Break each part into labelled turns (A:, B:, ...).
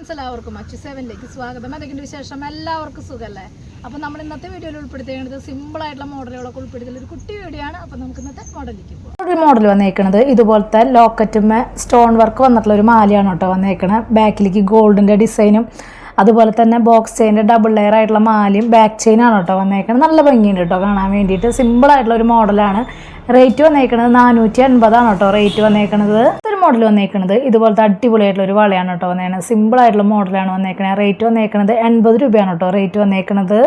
A: Friends എല്ലാവർക്കും അച്ചു സെവനിലേക്ക് സ്വാഗതം. എന്തൊക്കെയുണ്ട് വിശേഷം? എല്ലാവർക്കും സുഖമല്ലേ അപ്പോൾ നമ്മൾ ഇന്നത്തെ വീഡിയോയിൽ ഉൾപ്പെടുത്തേണ്ടത് സിമ്പിൾ ആയിട്ടുള്ള മോഡലുകളൊക്കെ ഉൾപ്പെടുത്തിയുള്ള ഒരു കുട്ടി വീഡിയോ ആണ് അപ്പോൾ നമുക്ക് ഇന്നത്തെ മോഡലിലേക്ക് പോകാം
B: ഒരു മോഡൽ വന്നേക്കണത് ഇതുപോലത്തെ ലോക്കറ്റുമ്മ സ്റ്റോൺ വർക്ക് വന്നിട്ടുള്ള ഒരു മാലയാണ് കേട്ടോ വന്നേക്കണത് ബാക്കിലേക്ക് ഗോൾഡിന്റെ ഡിസൈനും അതുപോലെ തന്നെ ബോക്സ് ചെയിന്റെ ഡബിൾ ലെയർ ആയിട്ടുള്ള മാലയും ബാക്ക് ചെയിനാണ് കേട്ടോ വന്നേക്കണത് നല്ല ഭംഗിയുണ്ട് കേട്ടോ കാണാൻ വേണ്ടിയിട്ട്. സിമ്പിൾ ആയിട്ടുള്ള ഒരു മോഡലാണ് റേറ്റ് വന്നേക്കണത് നാനൂറ്റി അൻപതാണ് കേട്ടോ റേറ്റ് വന്നേക്കണത്. ഒരു മോഡൽ വന്നേക്കുന്നത് ഇതുപോലത്തെ അടിപൊളിയായിട്ടുള്ള ഒരു വളയാണ് കേട്ടോ വന്നേക്കുന്നത് സിമ്പിൾ ആയിട്ടുള്ള മോഡലാണ് വന്നേക്കുന്നത് റേറ്റ് വന്നേക്കുന്നത് എൺപത് രൂപയാണ് കേട്ടോ റേറ്റ് വന്നേക്കുന്നത്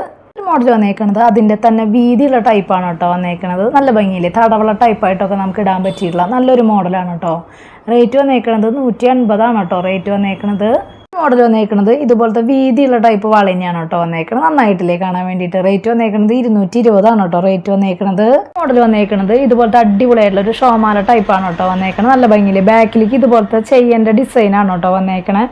B: മോഡൽ വന്നേക്കുന്നത് അതിന്റെ തന്നെ വീതിയുള്ള ടൈപ്പാണ് കേട്ടോ വന്നേക്കുന്നത് നല്ല ഭംഗിയില്ലേ? തടവള ടൈപ്പായിട്ടൊക്കെ നമുക്ക് ഇടാൻ പറ്റിയിട്ടുള്ള നല്ലൊരു മോഡലാണ് കേട്ടോ. റേറ്റ് വന്നേക്കുന്നത് നൂറ്റി അൻപതാണ് കേട്ടോ റേറ്റ് വന്നേക്കണത്. മോഡൽ വന്നേക്കുന്നത് ഇതുപോലത്തെ വീതിയുള്ള ടൈപ്പ് വള തന്നെയാണ് കേട്ടോ വന്നേക്കുന്നത് നന്നായിട്ടില്ലേ കാണാൻ വേണ്ടിയിട്ട്. റേറ്റ് വന്നേക്കുന്നത് ഇരുന്നൂറ്റി ഇരുപതാണ് കേട്ടോ. റേറ്റ് വന്നേക്കുന്നത് മോഡൽ വന്നേക്കുന്നത് ഇതുപോലത്തെ അടിപൊളിയായിട്ടുള്ള ഒരു ഷോമാല ടൈപ്പാണ് കേട്ടോ വന്നേക്കുന്നത് നല്ല ഭംഗിയിൽ ബാക്കിലേക്ക് ഇതുപോലത്തെ ചെയ്യേണ്ട ഡിസൈനാണ് കേട്ടോ വന്നേക്കണേ.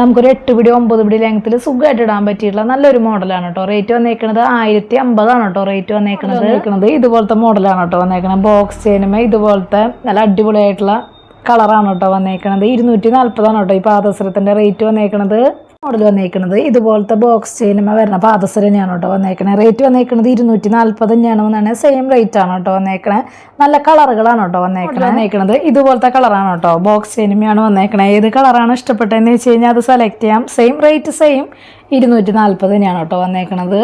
B: നമുക്കൊരു എട്ട് പിടി ഒമ്പത് പിടി ലെങ്ത്തിൽ സുഖമായിട്ട് ഇടാൻ പറ്റിയിട്ടുള്ള നല്ലൊരു മോഡലാണ് കേട്ടോ. റേറ്റ് വന്നേക്കുന്നത് ആയിരത്തി അമ്പതാണ് കേട്ടോ റേറ്റ് വന്നേക്കുന്നത് ഇതുപോലത്തെ മോഡലാണ് കേട്ടോ വന്നേക്കണത് ബോക്സ് ചെയിനുമേ ഇതുപോലത്തെ നല്ല അടിപൊളിയായിട്ടുള്ള കളറാണ് കേട്ടോ വന്നേക്കണത്. ഇരുന്നൂറ്റി നാൽപ്പതാണ് കേട്ടോ ഈ പാദസരത്തിന്റെ റേറ്റ് വന്നേക്കണത്. മോഡൽ വന്നേക്കണത്. ഇതുപോലത്തെ ബോക്സ് ചെയിനുമ വരണ പാദസര തന്നെയാണ് കേട്ടോ വന്നേക്കണത് റേറ്റ് വന്നേക്കണത് ഇരുന്നൂറ്റി നാൽപ്പത് തന്നെയാണ് വന്നാണ് സെയിം റേറ്റ് ആണ് കേട്ടോ വന്നേക്കണേ. നല്ല കളറുകളാണ് കേട്ടോ വന്നേക്കണത് വന്നേക്കണത്. ഇതുപോലത്തെ കളറാണ് കേട്ടോ ബോക്സ് ചെയിനുമയാണ് വന്നേക്കണേ. ഏത് കളറാണ് ഇഷ്ടപ്പെട്ടതെന്ന് വെച്ച് കഴിഞ്ഞാൽ അത് സെലക്ട് ചെയ്യാം. സെയിം റേറ്റ് സെയിം ഇരുന്നൂറ്റി നാൽപ്പത് തന്നെയാണ് കേട്ടോ വന്നേക്കണത്.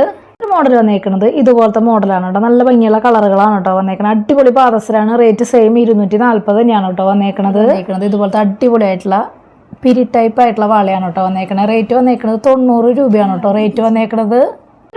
B: മോഡൽ വന്നേക്കുന്നത് ഇതുപോലത്തെ മോഡലാണ് കേട്ടോ. നല്ല ഭംഗിയുള്ള കളറുകളാണ് കേട്ടോ വന്നേക്കുന്നത് അടിപൊളി പാദസരാണ്. റേറ്റ് സെയിം ഇരുന്നൂറ്റി നാൽപ്പത് തന്നെയാണ് കേട്ടോ വന്നേക്കുന്നത് വന്നേക്കുന്നത് ഇതുപോലത്തെ അടിപൊളിയായിട്ടുള്ള പിരി ടൈപ്പ് ആയിട്ടുള്ള വാളയാണ് കേട്ടോ വന്നേക്കുന്നത് റേറ്റ് വന്നേക്കുന്നത് തൊണ്ണൂറ് രൂപയാണ് കേട്ടോ. റേറ്റ് വന്നേക്കണത്. ഒരു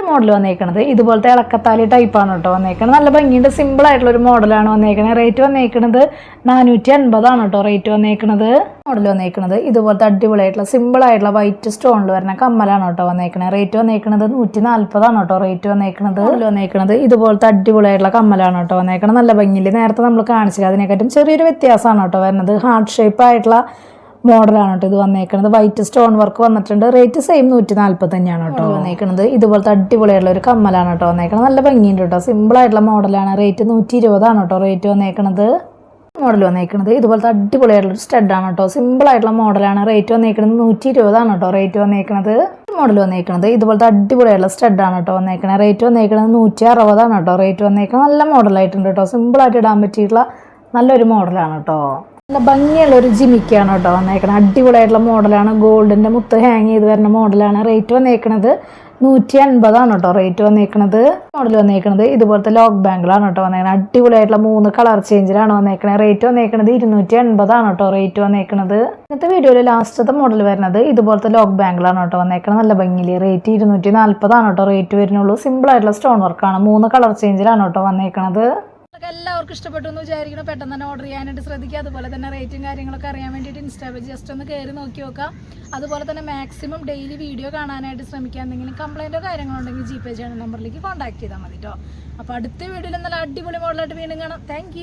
B: മോഡൽ വന്നേക്കണത്. ഇതുപോലത്തെ ഇളക്കത്താലി ടൈപ്പാണ് കേട്ടോ വന്നേക്കുന്നത് നല്ല ഭംഗിയുണ്ട്. സിമ്പിൾ ആയിട്ടുള്ള ഒരു മോഡലാണ് വന്നേക്കുന്നത് റേറ്റ് വന്നേക്കുന്നത് നാനൂറ്റി അൻപതാണ് കേട്ടോ റേറ്റ് വന്നേക്കുന്നത് മോഡൽ വന്നേക്കുന്നത് ഇതുപോലത്തെ അടിപൊളിയായിട്ടുള്ള സിമ്പിൾ ആയിട്ടുള്ള വൈറ്റ് സ്റ്റോണിൽ വരുന്ന കമ്മലാണ് കേട്ടോ വന്നേക്കുന്നത് റേറ്റ് വന്നേക്കുന്നത് നൂറ്റി നാൽപ്പതാണ് കേട്ടോ റേറ്റ് വന്നേക്കുന്നത് മോഡൽ വന്നേക്കുന്നത് ഇതുപോലത്തെ അടിപൊളിയായിട്ടുള്ള കമ്മലാണ് കേട്ടോ വന്നേക്കുന്നത് നല്ല ഭംഗിയിൽ നേരത്തെ നമ്മൾ കാണിച്ചില്ല. അതിനെക്കാട്ടും ചെറിയൊരു വ്യത്യാസമാണ് കേട്ടോ വരുന്നത്. ഹാർട്ട് ഷേപ്പ് ആയിട്ടുള്ള മോഡലാണ് കേട്ടോ ഇത് വന്നേക്കുന്നത് വൈറ്റ് സ്റ്റോൺ വർക്ക് വന്നിട്ടുണ്ട്. റേറ്റ് സെയിം നൂറ്റി നാൽപ്പത് തന്നെയാണ് കേട്ടോ വന്നേക്കുന്നത് ഇതുപോലത്തെ അടിപൊളിയായിട്ടുള്ള ഒരു കമ്മലാണ് കേട്ടോ വന്നേക്കുന്നത് നല്ല ഭംഗിയുണ്ട് കേട്ടോ. സിമ്പിൾ ആയിട്ടുള്ള മോഡലാണ്. റേറ്റ് നൂറ്റി ഇരുപതാണ് കേട്ടോ റേറ്റ് വന്നേക്കുന്നത് മോഡൽ വന്നേക്കുന്നത് ഇതുപോലത്തെ അടിപൊളിയായിട്ടുള്ള ഒരു സ്റ്റഡാണ് കേട്ടോ. സിമ്പിൾ ആയിട്ടുള്ള മോഡലാണ്. റേറ്റ് വന്നേക്കുന്നത് നൂറ്റി ഇരുപതാണ് കേട്ടോ റേറ്റ് വന്നേക്കുന്നത് മോഡൽ വന്നേക്കുന്നത് ഇതുപോലത്തെ അടിപൊളിയായിട്ടുള്ള ആണ് കേട്ടോ വന്നേക്കുന്നത് റേറ്റ് വന്നേക്കുന്നത് നൂറ്റി അറുപതാണ് കേട്ടോ റേറ്റ് വന്നേക്കുന്നത് നല്ല മോഡലായിട്ടുണ്ട് കേട്ടോ. സിമ്പിളായിട്ട് ഇടാൻ പറ്റിയിട്ടുള്ള നല്ലൊരു മോഡലാണ് കേട്ടോ. നല്ല ഭംഗിയുള്ള ഒരു ജിമിക്കാണ് കേട്ടോ വന്നേക്കണത് അടിപൊളിയായിട്ടുള്ള മോഡലാണ്. ഗോൾഡിന്റെ മുത്ത് ഹാങ് ചെയ്ത് വരുന്ന മോഡലാണ്. റേറ്റ് വന്നേക്കണത് നൂറ്റി അൻപതാണ് കേട്ടോ. റേറ്റ് വന്നേക്കണത് മോഡൽ വന്നേക്കണത് ഇതുപോലത്തെ ലോക്ക് ബാങ്കിലാണ് കേട്ടോ വന്നേക്കണത് അടിപൊളിയായിട്ടുള്ള മൂന്ന് കളർ ചേഞ്ചിലാണ് വന്നേക്കണത് റേറ്റ് വന്നേക്കണത് ഇരുന്നൂറ്റി അൻപതാണ് കേട്ടോ. റേറ്റ് വന്നേക്കണത്. ഇന്നത്തെ വീഡിയോയിൽ ലാസ്റ്റത്തെ മോഡൽ വരുന്നത് ഇതുപോലത്തെ ലോക്ക് ബാങ്കിലാണ് കേട്ടോ വന്നേക്കണത് നല്ല ഭംഗിയിൽ റേറ്റ് ഇരുന്നൂറ്റി നാൽപ്പതാണ് കേട്ടോ. റേറ്റ് വരുന്നുള്ളൂ. സിമ്പിൾ ആയിട്ടുള്ള സ്റ്റോൺ വർക്കാണ് മൂന്ന് കളർ ചേഞ്ചിലാണ് കേട്ടോ വന്നേക്കണത്.
A: എല്ലാവർക്കും ഇഷ്ടപ്പെട്ടു എന്ന് വിചാരിക്കണം പെട്ടെന്ന് തന്നെ ഓർഡർ ചെയ്യാനായിട്ട് ശ്രദ്ധിക്കുക. അതുപോലെ തന്നെ റേറ്റും കാര്യങ്ങളൊക്കെ അറിയാൻ വേണ്ടിയിട്ട് ഇൻസ്റ്റാ പേജ് ജസ്റ്റ് ഒന്ന് കയറി നോക്കി നോക്കാം. അതുപോലെ തന്നെ മാക്സിമം ഡെയിലി വീഡിയോ കാണാനായിട്ട് ശ്രമിക്കുക. എന്തെങ്കിലും കംപ്ലൈന്റോ കാര്യങ്ങളുണ്ടെങ്കിൽ ജി പേ ചെയ്യുന്ന നമ്പറിലേക്ക് കോൺടാക്ട് ചെയ്താൽ മതി കേട്ടോ അപ്പോൾ അടുത്ത വീഡിയോയിൽ നല്ല അടിപൊളി മോഡലായിട്ട് വീണ്ടും കാണാം. താങ്ക്